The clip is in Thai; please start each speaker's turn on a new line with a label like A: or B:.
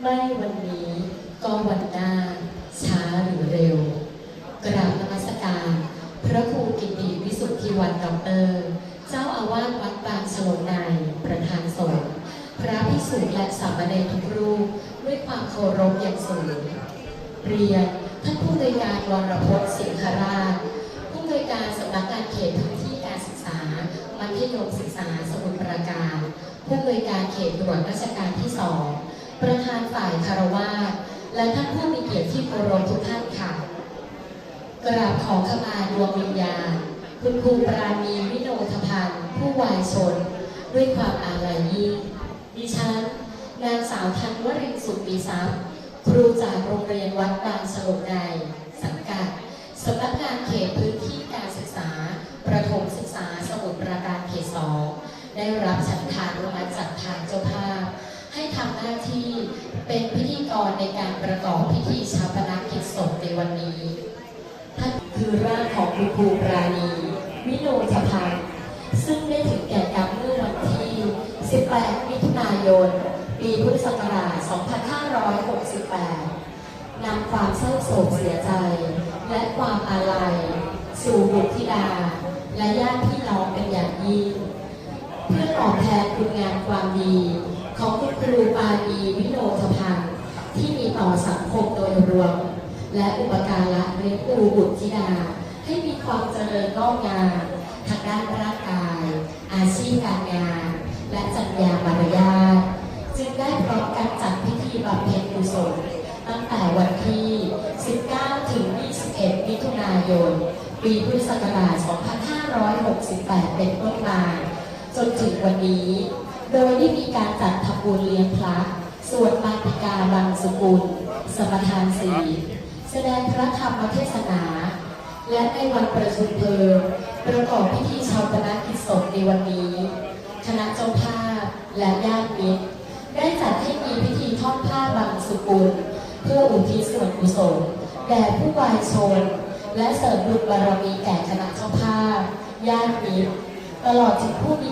A: ไม่วันนี้ก็วันหน้า ช้าหรือเร็ว กราบนมัสการ พระครูกิติวิสุทธิวันดอกเตอร์ เจ้าอาวาสวัดบางโฉลงในประธานสงฆ์พระภิกษุและสามเณรทุกรูปด้วยความเคารพอย่างสูงเรียนท่านผู้อำนวยการวรพจน์สิงหราช ผู้อำนวยการสำนักงานเขตพื้นที่การศึกษา มัธยมศึกษาสมุทรปราการ ผู้อำนวยการเขตตรวจราชการที่สองประธานฝ่ายคารวาสและท่านผู้มีเกียรติที่เคารพทุกท่านค่ะ กราบขอขมาดวงวิญญาณคุณครูปราณีวิโนทพันธ์ผู้วายชน ด้วยความอาลัยยิ่งดิฉัน นางสาวธันวรินทร์สุขปีทรัพย์ ครูจากโรงเรียนวัดบางฉลงในสังกัดสำนักงานเขตพื้นที่การศึกษา ประถมศึกษาสมุทรปราการเขตสองได้รับฉัน จากทางเจ้าภาพ ให้ทำหน้าที่เป็นพิธีกรในการประกอบพิธีชาปนกิจศพในวันนี้ท่านคือร่างของคุณครูปราณีวิโนทพันธ์ซึ่งได้ถึงแก่กรรมเมื่อวันที่ 18 มิถุนายน ปีพุทธศักราช 2568 นำความเศร้าโศกเสียใจ และความอาลัย สู่บุตรธิดา และญาติพี่น้องเป็นอย่างยิ่ง เพื่อตอบแทนคุณงามความดี ของคุณครูปานีวิโนทพันธ์ที่มีต่อสังคมโดยรวม และอุปการะเลี้ยงดูบุตรธิดา ให้มีความเจริญงอกงามทางด้านร่างกาย อาชีพการงาน และจัญญามารยาทจึงได้พร้อมกันจัดพิธีบำเพ็ญกุศลตั้งแต่วันที่ 19 ถึง 21 มิถุนายน ปีพุทธศักราช 2568 เป็นต้นมา จนถึงวันนี้ โดยได้มีการจัดทำบุญเลี้ยงพระสวดมาติกาบังสุกุล สมทานศีลแสดงพระธรรมเทศนา และในวันประชุมเพลิงประกอบพิธีชาปนกิจศพในวันนี้ คณะเจ้าภาพและญาติมิตร ได้จัดให้มีพิธีทอดผ้าบังสุกุล เพื่ออุทิศส่วนกุศลแด่ผู้วายชน และเสริมบุญบารมีแก่คณะเจ้าภาพ ญาติมิตร ตลอดถึงผู้มี